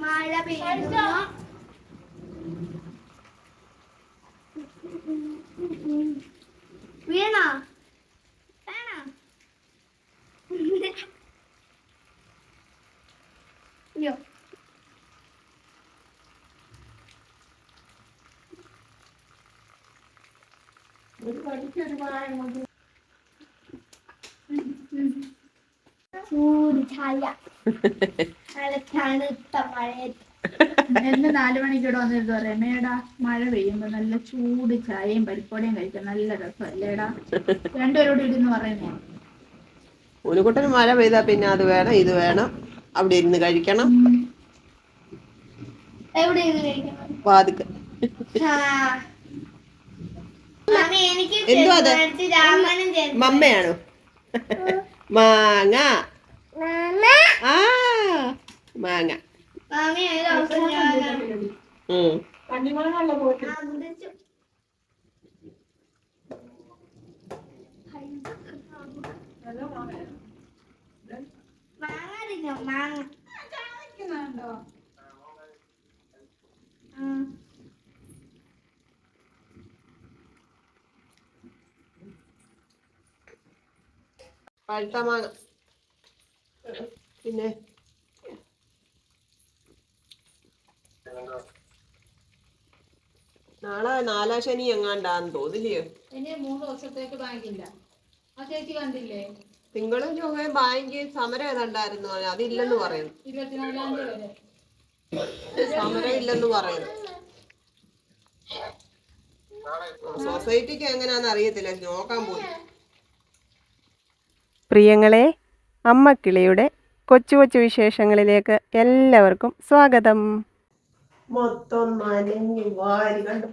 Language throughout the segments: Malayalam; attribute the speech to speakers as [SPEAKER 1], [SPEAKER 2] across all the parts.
[SPEAKER 1] മഴ പെയ്യുന്നു വീണോ വേണോ അയ്യോ ചൂട് ചായ നല്ല തണുത്ത മഴയത്ത്
[SPEAKER 2] എന്ന് നാലു മണിക്കൂടെ വന്നിരുന്നു പറയാം മേടാ മഴ പെയ്യുമ്പോ നല്ല ചൂട് ചായയും പരിപ്പോടയും കഴിക്കാൻ നല്ല രസമല്ലേടാ? രണ്ടുപേരോട് ഇരുന്ന് പറയുന്നേ.
[SPEAKER 3] ഉനുകുട്ടന് മഴ പെയ്താ പിന്നെ അത് വേണം ഇത് വേണം അവിടെ ഇരുന്ന് കഴിക്കണം.
[SPEAKER 1] എവിടെ
[SPEAKER 3] വാതുക്ക എന്തുവാ അത്? മമ്മയാണോ? മാങ്ങ. ആ. മാങ്ങ. പഴുത്ത മാങ്ങ. പിന്നെ? നാളെ നാലാ ശനി എങ്ങാണ്ടാന്ന് തോന്നില്ലയോ
[SPEAKER 2] ഇനി മൂന്ന് ദിവസത്തേക്ക് ബാങ്കില്ല ആ ചേച്ചി കണ്ടില്ലേ
[SPEAKER 3] തിങ്കളും ചൊവ്വയും ബാങ്കിൽ സമരം ഏതാണ്ടായിരുന്നു? അതില്ലെന്ന് പറയുന്നു
[SPEAKER 2] ഇരുപത്തിനാലാം തീയതി വരെ.
[SPEAKER 3] സമരം ഇല്ലെന്ന് പറയുന്നു സൊസൈറ്റിക്ക് എങ്ങനെയാന്ന് അറിയത്തില്ല. നോക്കാൻ പോയി.
[SPEAKER 4] പ്രിയങ്ങളെ അമ്മക്കിളിയുടെ കൊച്ചു കൊച്ചു വിശേഷങ്ങളിലേക്ക് എല്ലാവർക്കും സ്വാഗതം.
[SPEAKER 3] മൊത്തം നനഞ്ഞ് വാരി കണ്ടു.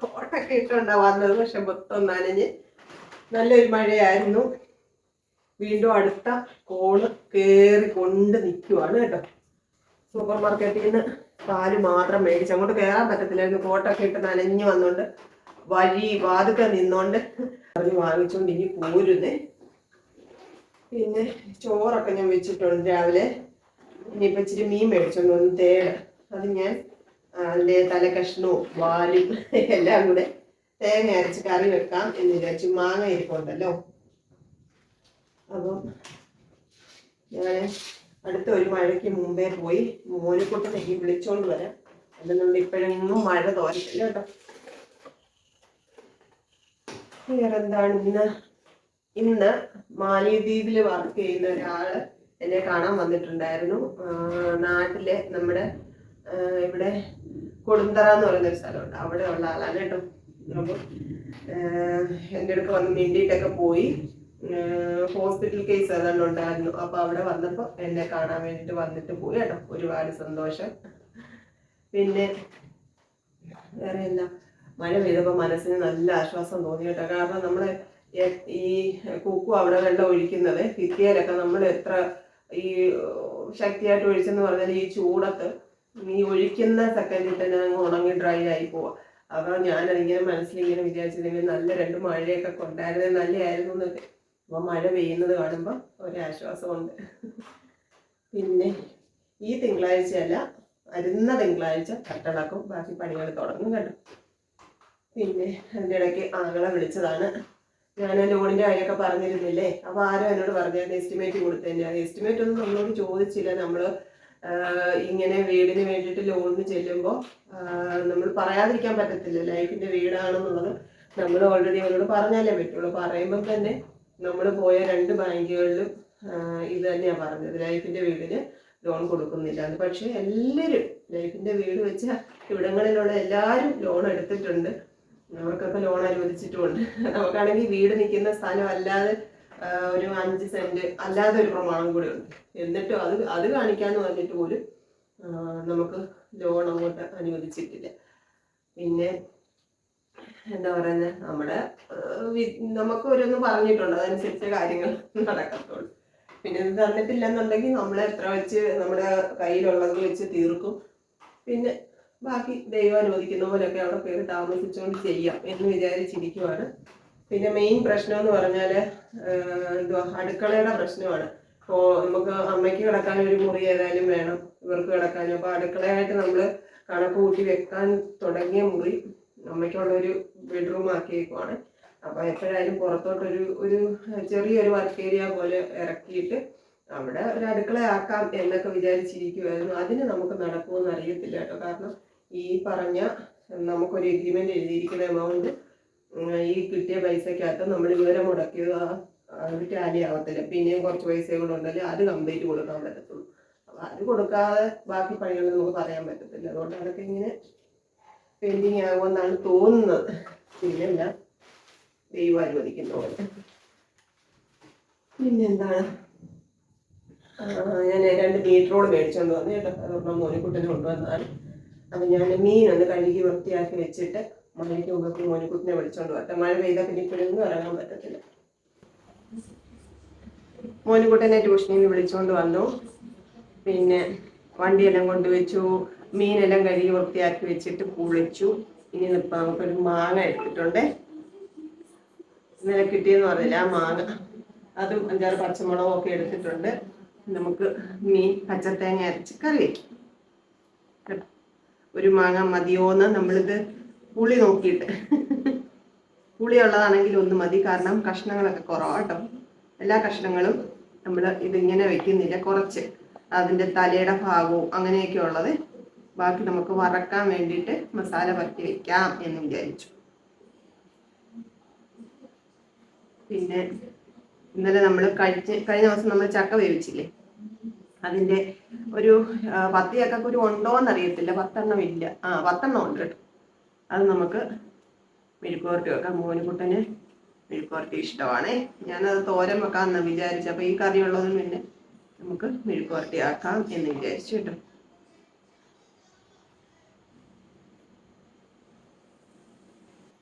[SPEAKER 3] കോട്ടൊക്കെ ഇട്ടുണ്ടാ വന്നത്. പക്ഷെ മൊത്തം നനഞ്ഞ് നല്ലൊരു മഴയായിരുന്നു. വീണ്ടും അടുത്ത കോൾ കയറി കൊണ്ട് നിൽക്കുവാണ് കേട്ടോ. സൂപ്പർ മാർക്കറ്റിൽ നിന്ന് പാൽ മാത്രം മേടിച്ച് അങ്ങോട്ട് കയറാൻ പറ്റത്തില്ലായിരുന്നു കോട്ടൊക്കെ ഇട്ട് നനഞ്ഞ് വന്നോണ്ട് വഴി വാതുക്കെ നിന്നോണ്ട് പറഞ്ഞ് വാങ്ങിച്ചോണ്ട് ഇനി പോരുന്നേ. പിന്നെ ചോറൊക്കെ ഞാൻ വെച്ചിട്ടുണ്ട് രാവിലെ. ഇനിയിപ്പോൾ ഇച്ചിരി മീൻ മേടിച്ചോണ്ട് വന്ന് തേട്. അത് ഞാൻ അതിന്റെ തലക്കഷ്ണവും വാലും എല്ലാം കൂടെ തേങ്ങ അരച്ച് കറി വെക്കാം എന്ന് വിചാരിച്ചു മാങ്ങ ഇരിപ്പുണ്ടല്ലോ. അപ്പം ഞാൻ അടുത്ത ഒരു മഴയ്ക്ക് മുമ്പേ പോയി മോനിക്കുട്ടനെങ്കിൽ വിളിച്ചോണ്ട് വരാം. അല്ലെന്നുണ്ട് ഇപ്പോഴെങ്ങും മഴ തോരത്തില്ല കേട്ടോ. വേറെന്താണ് ഇന്ന്? ഇന്ന് മാലിദ്വീപിൽ വർക്ക് ചെയ്യുന്ന ഒരാൾ എന്നെ കാണാൻ വന്നിട്ടുണ്ടായിരുന്നു. നാട്ടിലെ നമ്മുടെ ഇവിടെ കൊടുന്തറ എന്ന് പറയുന്ന ഒരു സ്ഥലമുണ്ട്. അവിടെ ഉള്ള ആളാണ് കേട്ടോ. അപ്പം എന്റെ അടുക്ക് വന്ന് മിണ്ടിയിട്ടൊക്കെ പോയി. ഹോസ്പിറ്റൽ കേസ് ഏതാണ്ട് ഉണ്ടായിരുന്നു. അപ്പൊ അവിടെ വന്നപ്പോൾ എന്നെ കാണാൻ വേണ്ടിയിട്ട് വന്നിട്ട് പോയി കേട്ടോ. ഒരുപാട് സന്തോഷം. പിന്നെ വേറെ എന്താ? മഴ പെയ്തപ്പോൾ മനസ്സിന് നല്ല ആശ്വാസം തോന്നി കേട്ടോ. കാരണം നമ്മൾ ഈ കുക്കു അവിടെ വെള്ളം ഒഴിക്കുന്നത് ഭിത്തിയിലൊക്കെ നമ്മൾ എത്ര ഈ ശക്തിയായിട്ട് ഒഴിച്ചെന്ന് പറഞ്ഞാൽ ഈ ചൂടത്ത് ഈ ഒഴിക്കുന്ന സെക്കൻഡിൽ തന്നെ അങ്ങ് ഉണങ്ങി ഡ്രൈ ആയി പോവാ. അപ്പൊ ഞാനതിങ്ങനെ മനസ്സിലിങ്ങനെ വിചാരിച്ചില്ലെങ്കിൽ നല്ല രണ്ട് മഴയൊക്കെ കൊണ്ടായിരുന്നത് നല്ലതായിരുന്നു എന്നൊക്കെ. അപ്പൊ മഴ പെയ്യുന്നത് കാണുമ്പോൾ ഒരാശ്വാസമുണ്ട്. പിന്നെ ഈ തിങ്കളാഴ്ചയല്ല വരുന്ന തിങ്കളാഴ്ച കട്ടടക്കും ബാക്കി പണികൾ തുടങ്ങും കണ്ടു? പിന്നെ അതിന്റെ ഇടയ്ക്ക് ആങ്ങളെ വിളിച്ചതാണ്. ഞാൻ ലോണിന്റെ കാര്യമൊക്കെ പറഞ്ഞിരുന്നില്ലേ? അപ്പോൾ ആരും എന്നോട് പറഞ്ഞായിരുന്നു എസ്റ്റിമേറ്റ് കൊടുത്തതിന്റെ എസ്റ്റിമേറ്റ് ഒന്നും നമ്മളോട് ചോദിച്ചില്ല. നമ്മൾ ഇങ്ങനെ വീടിന് വേണ്ടിയിട്ട് ലോണിന് ചെല്ലുമ്പോൾ നമ്മൾ പറയാതിരിക്കാൻ പറ്റത്തില്ല. ലൈഫിന്റെ വീടാണെന്നുള്ളത് നമ്മൾ ഓൾറെഡി അവരോട് പറഞ്ഞാലേ പറ്റുള്ളൂ. പറയുമ്പോൾ തന്നെ നമ്മൾ പോയ രണ്ട് ബാങ്കുകളിലും ഇത് തന്നെയാണ് പറഞ്ഞത്. ലൈഫിന്റെ വീടിന് ലോൺ കൊടുക്കുന്നില്ല. എന്ന് പക്ഷേ എല്ലാവരും ലൈഫിന്റെ വീട് വെച്ച ഇവിടങ്ങളിലുള്ള എല്ലാവരും ലോൺ എടുത്തിട്ടുണ്ട്. അവർക്കൊക്കെ ലോൺ അനുവദിച്ചിട്ടുമുണ്ട്. നമുക്കാണെങ്കിൽ വീട് നിൽക്കുന്ന സ്ഥലം അല്ലാതെ ഒരു അഞ്ച് സെന്റ് അല്ലാതെ ഒരു പ്രമാണം കൂടി ഉണ്ട്. എന്നിട്ടും അത് അത് കാണിക്കാന്ന് പറഞ്ഞിട്ട് പോലും നമുക്ക് ലോൺ അങ്ങോട്ട് അനുവദിച്ചിട്ടില്ല. പിന്നെ എന്താ പറയുന്നത് നമ്മുടെ നമുക്ക് ഓരോന്ന് പറഞ്ഞിട്ടുണ്ട്. അതനുസരിച്ച കാര്യങ്ങൾ നടക്കത്തുള്ളൂ. പിന്നെ ഇത് തന്നിട്ടില്ലെന്നുണ്ടെങ്കിൽ നമ്മൾ എത്ര വെച്ച് നമ്മുടെ കയ്യിലുള്ളത് വെച്ച് തീർക്കും. പിന്നെ ബാക്കി ദൈവം അനുവദിക്കുന്ന പോലെയൊക്കെ അവിടെ കയറി താമസിച്ചുകൊണ്ട് ചെയ്യാം എന്ന് വിചാരിച്ചിരിക്കുവാണ്. പിന്നെ മെയിൻ പ്രശ്നം എന്ന് പറഞ്ഞാൽ എന്തുവാ അടുക്കളയുടെ പ്രശ്നമാണ്. ഇപ്പോൾ നമുക്ക് അമ്മയ്ക്ക് കിടക്കാൻ ഒരു മുറി ഏതായാലും വേണം. ഇവർക്ക് കിടക്കാനും. അപ്പോൾ അടുക്കളയായിട്ട് നമ്മൾ കണക്ക് കൂട്ടി വെക്കാൻ തുടങ്ങിയ മുറി അമ്മയ്ക്കുള്ള ഒരു ബെഡ്റൂം ആക്കിയേക്കുവാണ്. അപ്പോൾ എപ്പോഴായാലും പുറത്തോട്ടൊരു ഒരു ചെറിയൊരു വർക്ക് ഏരിയ പോലെ ഇറക്കിയിട്ട് അവിടെ ഒരു അടുക്കളയാക്കാം എന്നൊക്കെ വിചാരിച്ചിരിക്കുമായിരുന്നു അതിന് നമുക്ക് നടക്കുമെന്ന് അറിയത്തില്ല കേട്ടോ. കാരണം ഈ പറഞ്ഞ നമുക്കൊരു എഗ്രിമെന്റ് എഴുതിയിരിക്കുന്ന എമൗണ്ട് ഈ കിട്ടിയ പൈസക്കകത്ത് നമ്മൾ വിവരം മുടക്കിയത് അത് ടാലി ആവത്തില്ല. പിന്നെയും കുറച്ച് പൈസ കൂടെ ഉണ്ടല്ലോ അത് കംപ്ലീറ്റ് കൊടുക്കാൻ പറ്റത്തുള്ളൂ. അപ്പൊ അത് കൊടുക്കാതെ ബാക്കി പണികൾ നമുക്ക് പറയാൻ പറ്റത്തില്ല. അതുകൊണ്ട് അതൊക്കെ ഇങ്ങനെ പെൻഡിങ് ആകുമെന്നാണ് തോന്നുന്നത്. പിന്നെയല്ല ദൈവം അനുവദിക്കുന്ന പോലെ. പിന്നെന്താണ്? ഞാൻ രണ്ട് മീറ്ററോട് മേടിച്ചോണ്ട് വന്നു കേട്ടോ. അതൊരെണ്ണം മോനിക്കുട്ടനെ കൊണ്ടുവന്നാൽ. അപ്പം ഞാൻ മീൻ ഒന്ന് കഴുകി വൃത്തിയാക്കി വെച്ചിട്ട് മഴയ്ക്ക് മുമ്പ് മോനിക്കുട്ടിനെ വിളിച്ചോണ്ട് വരട്ടെ. മഴ പെയ്താൽ പിന്നെ ഇപ്പോഴൊന്നും ഇറങ്ങാൻ പറ്റത്തില്ല. മോനിക്കുട്ടനെ ട്യൂഷനിൽ നിന്ന് വിളിച്ചോണ്ട് വന്നു. പിന്നെ വണ്ടിയെല്ലാം കൊണ്ടുവച്ചു. മീനെല്ലാം കഴുകി വൃത്തിയാക്കി വെച്ചിട്ട് കുളിച്ചു. ഇനി ഇപ്പം നമുക്കൊരു മാങ്ങ എടുത്തിട്ടുണ്ട്. ഇന്നലെ കിട്ടിയെന്ന് പറഞ്ഞില്ല ആ മാങ്ങ? അതും അഞ്ചാറ് പച്ചമുളകും ഒക്കെ എടുത്തിട്ടുണ്ട്. നമുക്ക് മീൻ പച്ചത്തേങ്ങ അരച്ച് കറി വയ്ക്കും ഒരു മാങ്ങ മതിയോന്ന് നമ്മളിത് പുളി നോക്കിയിട്ട്. പുളിയുള്ളതാണെങ്കിൽ ഒന്ന് മതി. കാരണം കഷ്ണങ്ങളൊക്കെ കുറവാട്ടോ. എല്ലാ കഷ്ണങ്ങളും നമ്മൾ ഇതിങ്ങനെ വെക്കുന്നില്ല. കുറച്ച് അതിന്റെ തലയുടെ ഭാഗവും അങ്ങനെയൊക്കെ ഉള്ളത്. ബാക്കി നമുക്ക് വറക്കാൻ വേണ്ടിയിട്ട് മസാല പറ്റി വെക്കാം എന്ന് വിചാരിച്ചു. പിന്നെ ഇന്നലെ നമ്മൾ കഴിച്ച് കഴിഞ്ഞ ദിവസം നമ്മൾ ചക്ക വേവിച്ചില്ലേ? അതിന്റെ ഒരു പത്ത് ചക്കക്കുരു ഉണ്ടോ എന്നറിയത്തില്ല പത്തെണ്ണം ഇല്ല. ആ പത്തെണ്ണം ഉണ്ട് കേട്ടോ. അത് നമുക്ക് മെഴുക്കുവരട്ടി വെക്കാം. മോനുകുട്ടന് മെഴുക്കുവരട്ടി ഇഷ്ടമാണേ. ഞാനത് തോരൻ വെക്കാമെന്ന് വിചാരിച്ചു. അപ്പോൾ ഈ കറി ഉള്ളതും പിന്നെ നമുക്ക് മെഴുക്കുവരട്ടി ആക്കാം എന്ന് വിചാരിച്ചു കേട്ടോ.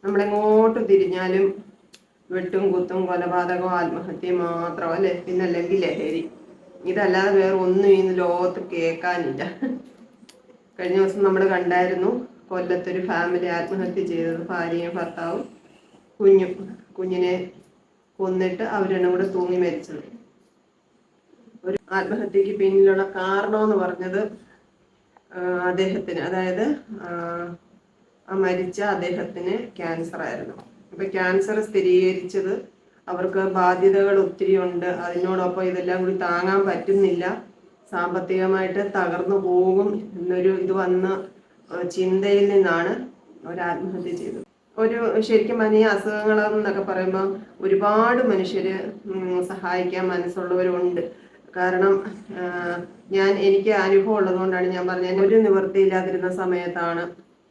[SPEAKER 3] നമ്മളെങ്ങോട്ട് തിരിഞ്ഞാലും വെട്ടും കുത്തും കൊലപാതകവും ആത്മഹത്യയും മാത്രം അല്ലേ? പിന്നല്ലെങ്കിൽ ലഹരി. ഇതല്ലാതെ വേറെ ഒന്നും ഈ ലോകത്ത് കേൾക്കാനില്ല. കഴിഞ്ഞ ദിവസം നമ്മൾ കണ്ടായിരുന്നു കൊല്ലത്തൊരു ഫാമിലി ആത്മഹത്യ ചെയ്തത് ഭാര്യയും ഭർത്താവും കുഞ്ഞും കുഞ്ഞിനെ കൊന്നിട്ട് അവരെണ്ണം കൂടെ തൂങ്ങി മരിച്ചത്. ഒരു ആത്മഹത്യക്ക് പിന്നിലുള്ള കാരണമെന്ന് പറഞ്ഞത് അദ്ദേഹത്തിന്. അതായത് ആ, മരിച്ച അദ്ദേഹത്തിന് ക്യാൻസർ ആയിരുന്നു. അപ്പൊ ക്യാൻസർ സ്ഥിരീകരിച്ചത് അവർക്ക് ബാധ്യതകൾ ഒത്തിരി ഉണ്ട്. അതിനോടൊപ്പം ഇതെല്ലാം കൂടി താങ്ങാൻ പറ്റുന്നില്ല. സാമ്പത്തികമായിട്ട് തകർന്നു പോകും എന്നൊരു ഇത് വന്ന ചിന്തയിൽ നിന്നാണ് അവർ ആത്മഹത്യ ചെയ്തത്. ഒരു ശരിക്കും പറഞ്ഞ അസുഖങ്ങൾ എന്നൊക്കെ പറയുമ്പോൾ ഒരുപാട് മനുഷ്യര് സഹായിക്കാൻ മനസ്സുള്ളവരുണ്ട്. കാരണം ഞാൻ എനിക്ക് അനുഭവം ഉള്ളതുകൊണ്ടാണ് ഞാൻ പറഞ്ഞത്. ഒരു നിവൃത്തിയില്ലാതിരുന്ന സമയത്താണ്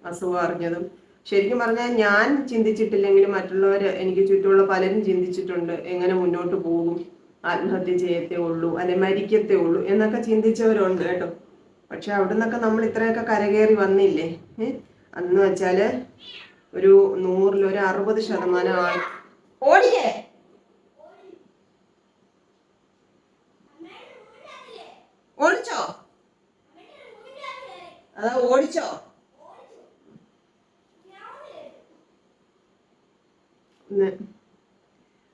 [SPEAKER 3] അസുഖം അറിഞ്ഞതും. ശരിക്കും പറഞ്ഞാൽ ഞാൻ ചിന്തിച്ചിട്ടില്ലെങ്കിലും മറ്റുള്ളവർ എനിക്ക് ചുറ്റുമുള്ള പലരും ചിന്തിച്ചിട്ടുണ്ട് എങ്ങനെ മുന്നോട്ട് പോകും. ആത്മഹത്യ ചെയ്യത്തേ ഉള്ളൂ അല്ലെ മരിക്കത്തേ ഉള്ളൂ എന്നൊക്കെ ചിന്തിച്ചവരുണ്ട് കേട്ടോ. പക്ഷെ അവിടെ നിന്നൊക്കെ നമ്മൾ ഇത്രയൊക്കെ കരകയറി വന്നില്ലേ? അന്ന് വെച്ചാൽ ഒരു നൂറിൽ ഒരു അറുപത് ശതമാനം ആൾ ഓടിയേ? ഓടിച്ചോ? അതാ ഓടിച്ചോ?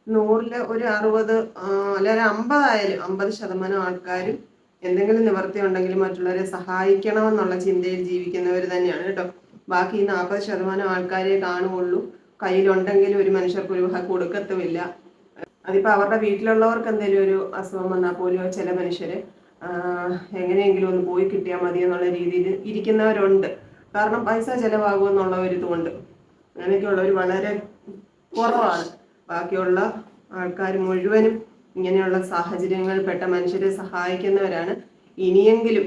[SPEAKER 3] നൂറിൽ ഒരു അറുപത് അല്ല ഒരു അമ്പതായാലും അമ്പത് ശതമാനം ആൾക്കാരും എന്തെങ്കിലും നിവൃത്തി ഉണ്ടെങ്കിൽ മറ്റുള്ളവരെ സഹായിക്കണമെന്നുള്ള ചിന്തയിൽ ജീവിക്കുന്നവർ തന്നെയാണ് കേട്ടോ. ബാക്കി നാൽപ്പത് ശതമാനം ആൾക്കാരെ കാണുകയുള്ളൂ. കയ്യിലുണ്ടെങ്കിലും ഒരു മനുഷ്യർക്ക് ഒരു കൊടുക്കത്തുമില്ല. അതിപ്പോൾ അവരുടെ വീട്ടിലുള്ളവർക്ക് എന്തെങ്കിലും ഒരു അസുഖം വന്നാൽ പോലും ചില മനുഷ്യർ എങ്ങനെയെങ്കിലും ഒന്ന് പോയി കിട്ടിയാൽ മതി എന്നുള്ള രീതിയിൽ ഇരിക്കുന്നവരുണ്ട്. കാരണം പൈസ ചിലവാകും എന്നുള്ള ഒരു ഇതുകൊണ്ട്. അങ്ങനെയൊക്കെയുള്ളവർ വളരെ കുറവാണ്. ബാക്കിയുള്ള ആൾക്കാർ മുഴുവനും ഇങ്ങനെയുള്ള സാഹചര്യങ്ങളിൽപ്പെട്ട മനുഷ്യരെ സഹായിക്കുന്നവരാണ്. ഇനിയെങ്കിലും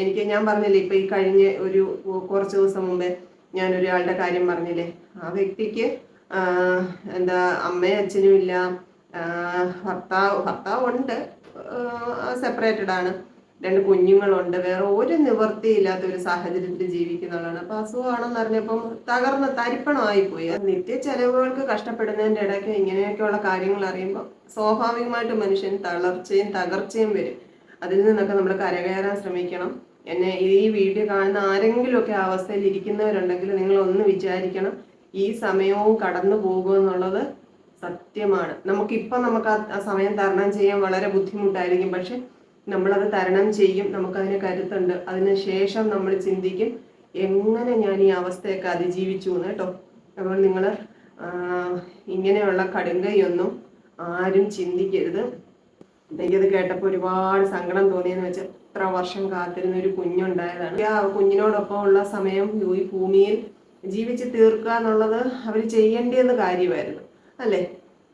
[SPEAKER 3] എനിക്ക് ഞാൻ പറഞ്ഞില്ലേ ഇപ്പൊ ഈ കഴിഞ്ഞ ഒരു കുറച്ച് ദിവസം മുമ്പേ ഞാൻ ഒരാളുടെ കാര്യം പറഞ്ഞില്ലേ? ആ വ്യക്തിക്ക് എന്താ അമ്മയും അച്ഛനും ഇല്ല ഭർത്താവ് ഭർത്താവ് ഉണ്ട് സെപ്പറേറ്റഡ് ആണ്. രണ്ട് കുഞ്ഞുങ്ങളുണ്ട്. വേറെ ഒരു നിവൃത്തിയില്ലാത്ത ഒരു സാഹചര്യത്തിൽ ജീവിക്കുന്നതാണ് അപ്പൊ അസുഖമാണെന്ന് അറിഞ്ഞപ്പം തകർന്ന് തരിപ്പണമായി പോയി. നിത്യ ചെലവുകൾക്ക് കഷ്ടപ്പെടുന്നതിന്റെ ഇടയ്ക്ക് ഇങ്ങനെയൊക്കെയുള്ള കാര്യങ്ങൾ അറിയുമ്പോൾ സ്വാഭാവികമായിട്ട് മനുഷ്യൻ തളർച്ചയും തകർച്ചയും വരും. അതിൽ നിന്നൊക്കെ നമ്മൾ കരകയറാൻ ശ്രമിക്കണം. എന്നെ ഈ വീഡിയോ കാണുന്ന ആരെങ്കിലുമൊക്കെ ആ അവസ്ഥയിൽ ഇരിക്കുന്നവരുണ്ടെങ്കിൽ നിങ്ങൾ ഒന്ന് വിചാരിക്കണം ഈ സമയവും കടന്നു പോകുമെന്നുള്ളത് സത്യമാണ്. നമുക്കിപ്പം നമുക്ക് ആ സമയം തരണം ചെയ്യാൻ വളരെ ബുദ്ധിമുട്ടായിരിക്കും. പക്ഷെ നമ്മളത് തരണം ചെയ്യും നമുക്കതിന് കരുത്തുണ്ട്. അതിന് ശേഷം നമ്മൾ ചിന്തിക്കും എങ്ങനെ ഞാൻ ഈ അവസ്ഥയൊക്കെ അതിജീവിച്ചു എന്ന് കേട്ടോ. അപ്പോൾ നിങ്ങൾ ഇങ്ങനെയുള്ള കടുങ്കയൊന്നും ആരും ചിന്തിക്കരുത്. എനിക്കത് കേട്ടപ്പോൾ ഒരുപാട് സങ്കടം തോന്നിയെന്ന് വെച്ചാൽ എത്ര വർഷം കാത്തിരുന്ന ഒരു കുഞ്ഞുണ്ടായതാണ്. ആ കുഞ്ഞിനോടൊപ്പം ഉള്ള സമയം ഈ ഭൂമിയിൽ ജീവിച്ച് തീർക്കുക എന്നുള്ളത് അവർ ചെയ്യേണ്ടിയെന്ന് കാര്യമായിരുന്നു. അല്ലേ?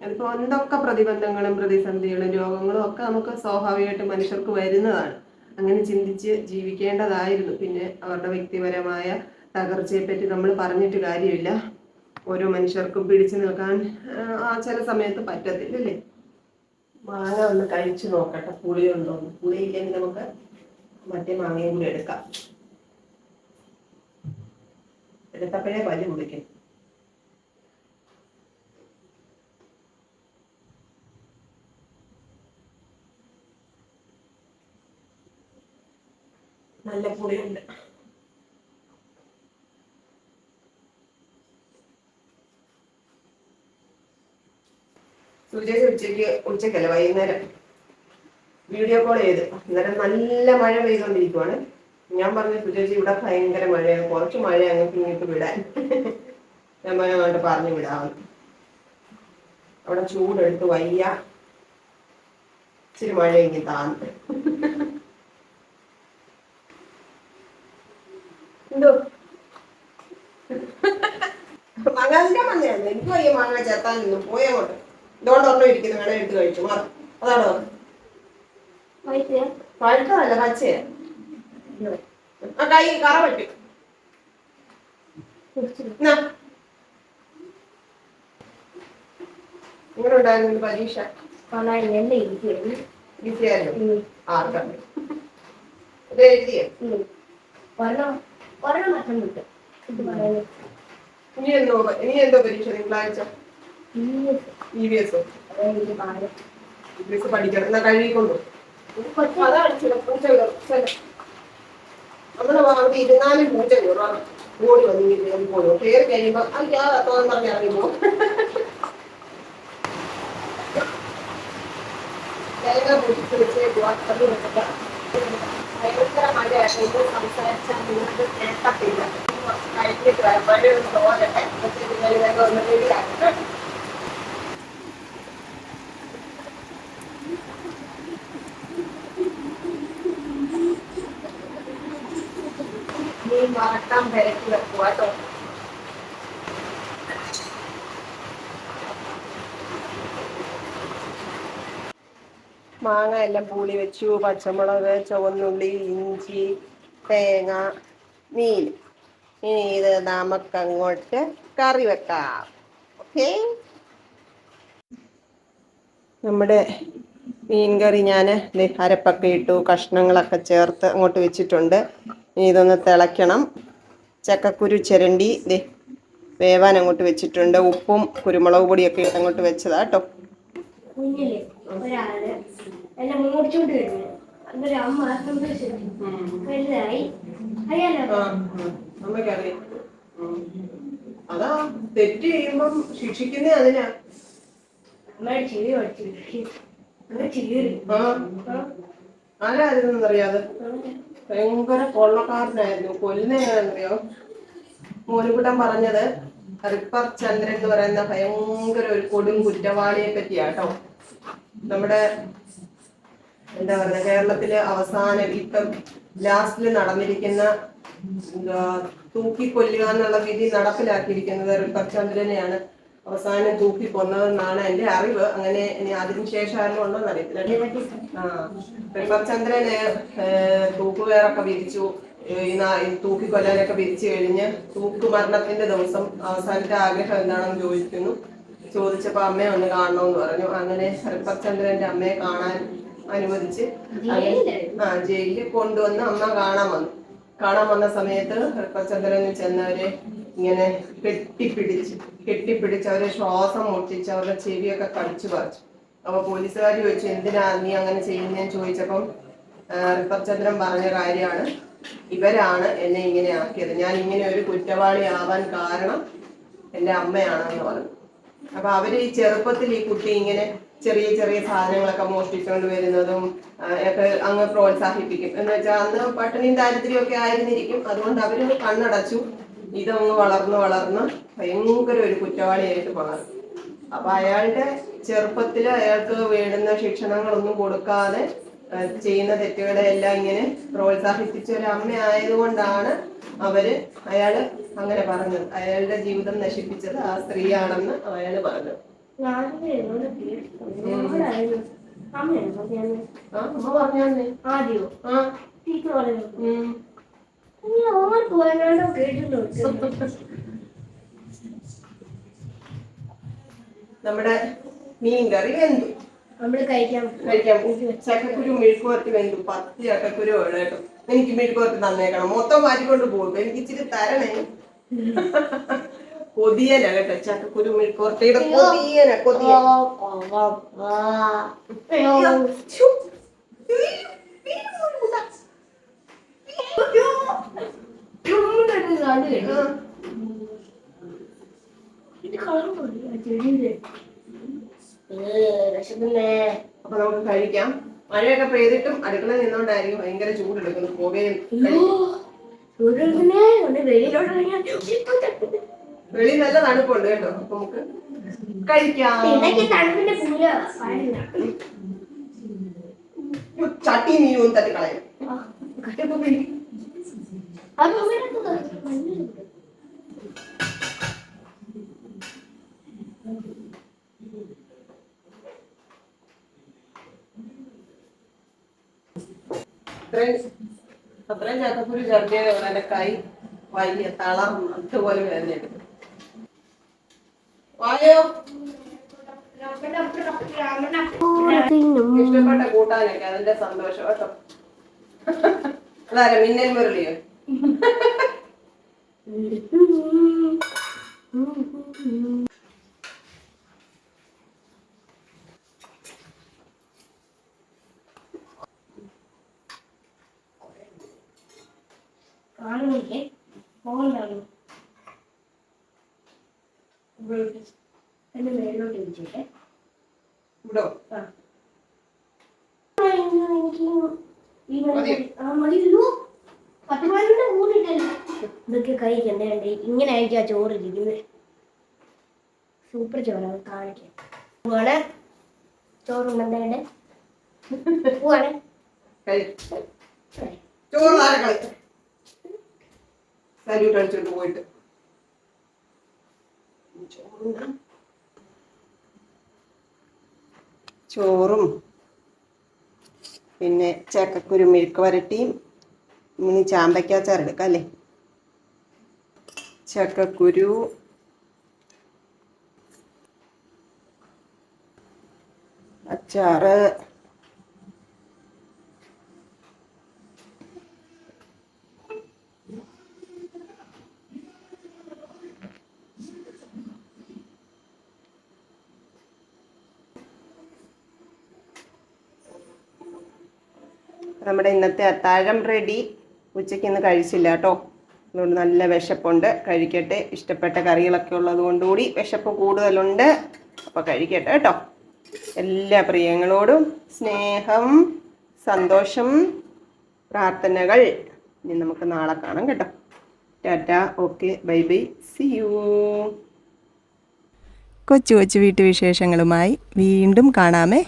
[SPEAKER 3] അതിപ്പോൾ എന്തൊക്കെ പ്രതിബന്ധങ്ങളും പ്രതിസന്ധികളും രോഗങ്ങളും ഒക്കെ നമുക്ക് സ്വാഭാവികമായിട്ട് മനുഷ്യർക്ക് വരുന്നതാണ്. അങ്ങനെ ചിന്തിച്ച് ജീവിക്കേണ്ടതായിരുന്നു. പിന്നെ അവരുടെ വ്യക്തിപരമായ തകർച്ചയെ പറ്റി നമ്മൾ പറഞ്ഞിട്ട് കാര്യമില്ല. ഓരോ മനുഷ്യർക്കും പിടിച്ചു നിൽക്കാൻ ആ, ചില സമയത്ത് പറ്റത്തില്ലല്ലേ? മാങ്ങ ഒന്ന് കഴിച്ചു നോക്കട്ടെ. പുളിയുണ്ടോ. പുളിയില്ലെങ്കിൽ നമുക്ക് മറ്റേ മാങ്ങയും കൂടി എടുക്കാം. എടുത്തപ്പോഴേ പല്ല് കുടിക്കും നല്ല പുളിയുണ്ട് സുജേഷ് ഉച്ചയ്ക്ക് ഉച്ചക്കല്ല വൈകുന്നേരം. വീഡിയോ കോൾ ചെയ്ത്. അന്നേരം നല്ല മഴ പെയ്തുകൊണ്ടിരിക്കുവാണ്. ഞാൻ പറഞ്ഞു സുജേഷ് ഇവിടെ ഭയങ്കര മഴയാണ്. കുറച്ച് മഴ അങ്ങോട്ട് ഇങ്ങോട്ട് വിടാൻ. ഞാൻ അങ്ങോട്ട് പറഞ്ഞു വിടാമെന്ന് അവിടെ ചൂടെടുത്ത് വയ്യ. ഇച്ചിരി മഴ ഇങ്ങനെ താന്ന് എന്തോ മാങ്ങാതിന്റെ മഞ്ഞയാണ് ഈ മാങ്ങ ചേർത്താൻ നിന്നു പോയങ്ങോട്ട് ഇതുകൊണ്ട് ഒന്നും ഇരിക്കുന്നു വേണേ എടുത്ത് കഴിച്ചു. മാറി. അതാണോ? പഴുത്തതല്ല പച്ചയാ. ആ കൈ കറ പറ്റും. എങ്ങനെ ഉണ്ടായിരുന്നു പരീക്ഷ? ഈസിയായിരുന്നു ആർക്കാണ് ഇത് എഴുതിയോ ഇനി എന്തോ ഇനി എന്തോ പരീക്ഷ തിങ്കളാഴ്ച. E V S E V S പഠിക്കണം. എന്നാ കഴുകിക്കൊണ്ടു. അതാണ് ചില പൂച്ച. ചില നമ്മുടെ അവിടെ ഇരുന്നാലും പൂച്ച കയറും ഓടി വന്നിങ്ങനെ പോകും കയറി കഴിയുമ്പോ അത് ഞാൻ തോന്നുന്നു പറഞ്ഞ് ഇറങ്ങി പോകും ഭയങ്കര മഴയാണ് ഇത് സംസാരിച്ചാൽ നിങ്ങൾക്ക് കേൾക്കത്തില്ല മാങ്ങ എല്ലാം പൂളി വെച്ചു പച്ചമുളക് ചുവന്നുള്ളി ഇഞ്ചി തേങ്ങ മീൻ ഇനി ഇത് നമുക്ക് അങ്ങോട്ട് കറി വെക്കാം. ഓക്കെ? നമ്മുടെ മീൻ കറി ഞാൻ അരപ്പൊക്കെ ഇട്ടു കഷ്ണങ്ങളൊക്കെ ചേർത്ത് അങ്ങോട്ട് വെച്ചിട്ടുണ്ട്. ഇനി ഇതൊന്ന് തിളയ്ക്കണം. ചക്കക്കുരു ചിരണ്ടി ദേ വേവാൻ അങ്ങോട്ട് വെച്ചിട്ടുണ്ട്. ഉപ്പും കുരുമുളക് പൊടിയൊക്കെ ഇട്ട് അങ്ങോട്ട് വെച്ചതാ കേട്ടോ.
[SPEAKER 1] അമ്മ
[SPEAKER 3] അമ്മയ്ക്കറിയാം. അതാ തെറ്റ് ചെയ്യുമ്പം ശിക്ഷിക്കുന്നേ അതിനാ.
[SPEAKER 1] ചിരി
[SPEAKER 3] ആരായിരുന്നു അറിയാതെ ഭയങ്കര കൊള്ളക്കാരനായിരുന്നു. കൊല്ലുന്നറിയോ മോനുകുട്ടൻ പറഞ്ഞത് റിപ്പർ ചന്ദ്രൻ എന്ന് പറയുന്ന ഭയങ്കര ഒരു കൊടും കുറ്റവാളിയെ പറ്റിയാട്ടോ. നമ്മുടെ എന്താ പറയുക കേരളത്തിലെ അവസാന ഇപ്പം ലാസ്റ്റിൽ നടന്നിരിക്കുന്ന തൂക്കിക്കൊല്ലുക എന്നുള്ള വിധി നടപ്പിലാക്കിയിരിക്കുന്നത് റിപ്പർ ചന്ദ്രനെയാണ് അവസാനം തൂക്കി കൊന്നതെന്നാണ് എന്റെ അറിവ്. അങ്ങനെ ഇനി അതിനുശേഷം ആരും ഉണ്ടോന്ന് അറിയത്തില്ല. ആ റിപ്പർ ചന്ദ്രന് ഏഹ്, തൂക്കുവേറൊക്കെ വിരിച്ചു തൂക്കിക്കൊല്ലാനൊക്കെ വിരിച്ചു കഴിഞ്ഞ് തൂക്ക് മരണത്തിന്റെ ദിവസം അവസാനത്തെ ആഗ്രഹം എന്താണെന്ന് ചോദിക്കുന്നു. ചോദിച്ചപ്പോ അമ്മയെ ഒന്ന് കാണണമെന്ന് പറഞ്ഞു. അങ്ങനെ റിപ്പർ ചന്ദ്രന്റെ അമ്മയെ കാണാൻ അനുവദിച്ച് ആ ജയിലിൽ കൊണ്ടുവന്ന് അമ്മ കാണാൻ വന്നു. കാണാൻ വന്ന സമയത്ത് റിപ്പർ ചെന്നവരെ ഇങ്ങനെ കെട്ടിപ്പിടിച്ച് കെട്ടിപ്പിടിച്ച് അവരെ ശ്വാസം മുട്ടിച്ച് അവരുടെ ചെവിയൊക്കെ കടിച്ചു പറിച്ചു. അപ്പൊ പോലീസുകാർ ചോദിച്ചു എന്തിനാ നീ അങ്ങനെ ചെയ്യുന്നതെന്ന് ചോദിച്ചപ്പം ഹൃപ്പചന്ദ്രൻ പറഞ്ഞ കാര്യമാണ് ഇവരാണ് എന്നെ ഇങ്ങനെ ആക്കിയത്. ഞാൻ ഇങ്ങനെ ഒരു കുറ്റവാളി ആവാൻ കാരണം എന്റെ അമ്മയാണെന്ന് പറഞ്ഞു. അപ്പൊ അവർ ഈ ചെറുപ്പത്തിൽ ഈ കുട്ടി ഇങ്ങനെ ചെറിയ ചെറിയ സാധനങ്ങളൊക്കെ മോഷ്ടിച്ചുകൊണ്ട് വരുന്നതും ഒക്കെ അങ്ങ് പ്രോത്സാഹിപ്പിക്കും. എന്ന് വെച്ചാൽ അന്ന് പട്ടിണിയും ദാരിദ്ര്യം ഒക്കെ ആയിരുന്നിരിക്കും. അതുകൊണ്ട് അവർ കണ്ണടച്ചു. ഇതങ്ങ് വളർന്ന് വളർന്ന് ഭയങ്കര ഒരു കുറ്റവാളിയായിട്ട് മാറും. അപ്പൊ അയാളുടെ ചെറുപ്പത്തിൽ അയാൾക്ക് വേണ്ടുന്ന ശിക്ഷണങ്ങളൊന്നും കൊടുക്കാതെ ചെയ്യുന്ന തെറ്റുകളെ എല്ലാം ഇങ്ങനെ പ്രോത്സാഹിപ്പിച്ച ഒരു അമ്മ ആയതുകൊണ്ടാണ് അവർ അയാൾ അങ്ങനെ പറഞ്ഞത്. അയാളുടെ ജീവിതം നശിപ്പിച്ചത് ആ സ്ത്രീയാണെന്ന് അയാൾ പറഞ്ഞേ നമ്മുടെ മീൻ കറി വെന്തു.
[SPEAKER 1] നമ്മൾ കഴിക്കാൻ
[SPEAKER 3] കഴിക്കാൻ ചക്കക്കുരു മെഴുക്കുവരട്ടി വെന്തു. പത്ത് ചക്കക്കുരു വേണം കേട്ടോ. എനിക്ക് മെഴുക്കുവരട്ടി തന്നേക്കണം. മൊത്തം മാറ്റിക്കൊണ്ട് പോകും. എനിക്ക് ഇച്ചിരി തരണേ. കൊതിയന കേട്ടോ ചക്കക്കുരു കൊതിയന കൊതിയ. അപ്പൊ നമുക്ക് കഴിക്കാം. മഴയൊക്കെ പെയ്തിട്ടും അടുക്കള നിന്നോണ്ടായിരിക്കും ഭയങ്കര ചൂടെടുക്കുന്നു.
[SPEAKER 1] ചൂടെടുക്കുന്നേ. വെളിയിലോട്ട്.
[SPEAKER 3] വെളി നല്ല തണുപ്പുണ്ട് കേട്ടോ. അപ്പൊ നമുക്ക് കഴിക്കാം. ചട്ടി നീയും തട്ടി കളയും. അത്രയും അത്രയും ചേർത്തിയ കൈ വലിയ തളർന്ന് അതുപോലെ വേദനയെടുക്കും വായോ ഇഷ്ടപ്പെട്ട കൂട്ടാനൊക്കെ അതിന്റെ സന്തോഷം കേട്ടോ. അതാരാ മിന്നൽ മുരളിയോ?
[SPEAKER 1] കാണുന്നില്ലേ പോകുന്നതാണ് എന്റെ മേലോട്ട് വെച്ചിട്ടെ
[SPEAKER 3] ഇവിടോ
[SPEAKER 1] പത്ത് പതിനെട്ട് മൂന്നിട്ടല്ലോ ഇതൊക്കെ കഴിക്കണ്ടേ ഇങ്ങനെ ആയിരിക്കും ആ ചോറ് ഇരിക്കുന്നത് സൂപ്പർ കാണിക്കാം. പൂവാണ്. ചോറുണ്ടേ പോവാണ്.
[SPEAKER 3] ചോറ് സല്യൂട്ട് അടിച്ചോണ്ട് പോയിട്ട്. ചോറും. പിന്നെ ചക്കക്കുരു മെഴുക്ക് വരട്ടിയും ഇനി ചാമ്പയ്ക്കാച്ചാർ എടുക്കാം അല്ലേ? ചക്കക്കുരു അച്ചാറ്. നമ്മുടെ ഇന്നത്തെ അത്താഴം റെഡി ഉച്ചയ്ക്ക് ഇന്ന് കഴിച്ചില്ല കേട്ടോ. അതുകൊണ്ട് നല്ല വിശപ്പുണ്ട്. കഴിക്കട്ടെ. ഇഷ്ടപ്പെട്ട കറികളൊക്കെ ഉള്ളത് കൊണ്ടുകൂടി വിശപ്പ് കൂടുതലുണ്ട്. അപ്പോൾ കഴിക്കട്ടെ കേട്ടോ. എല്ലാ പ്രിയങ്ങളോടും സ്നേഹം സന്തോഷം പ്രാർത്ഥനകൾ. ഇനി നമുക്ക് നാളെ കാണാം കേട്ടോ. Ta ta okay bye bye see you.
[SPEAKER 4] കൊച്ചു കൊച്ചു വീട്ടുവിശേഷങ്ങളുമായി വീണ്ടും കാണാമേ.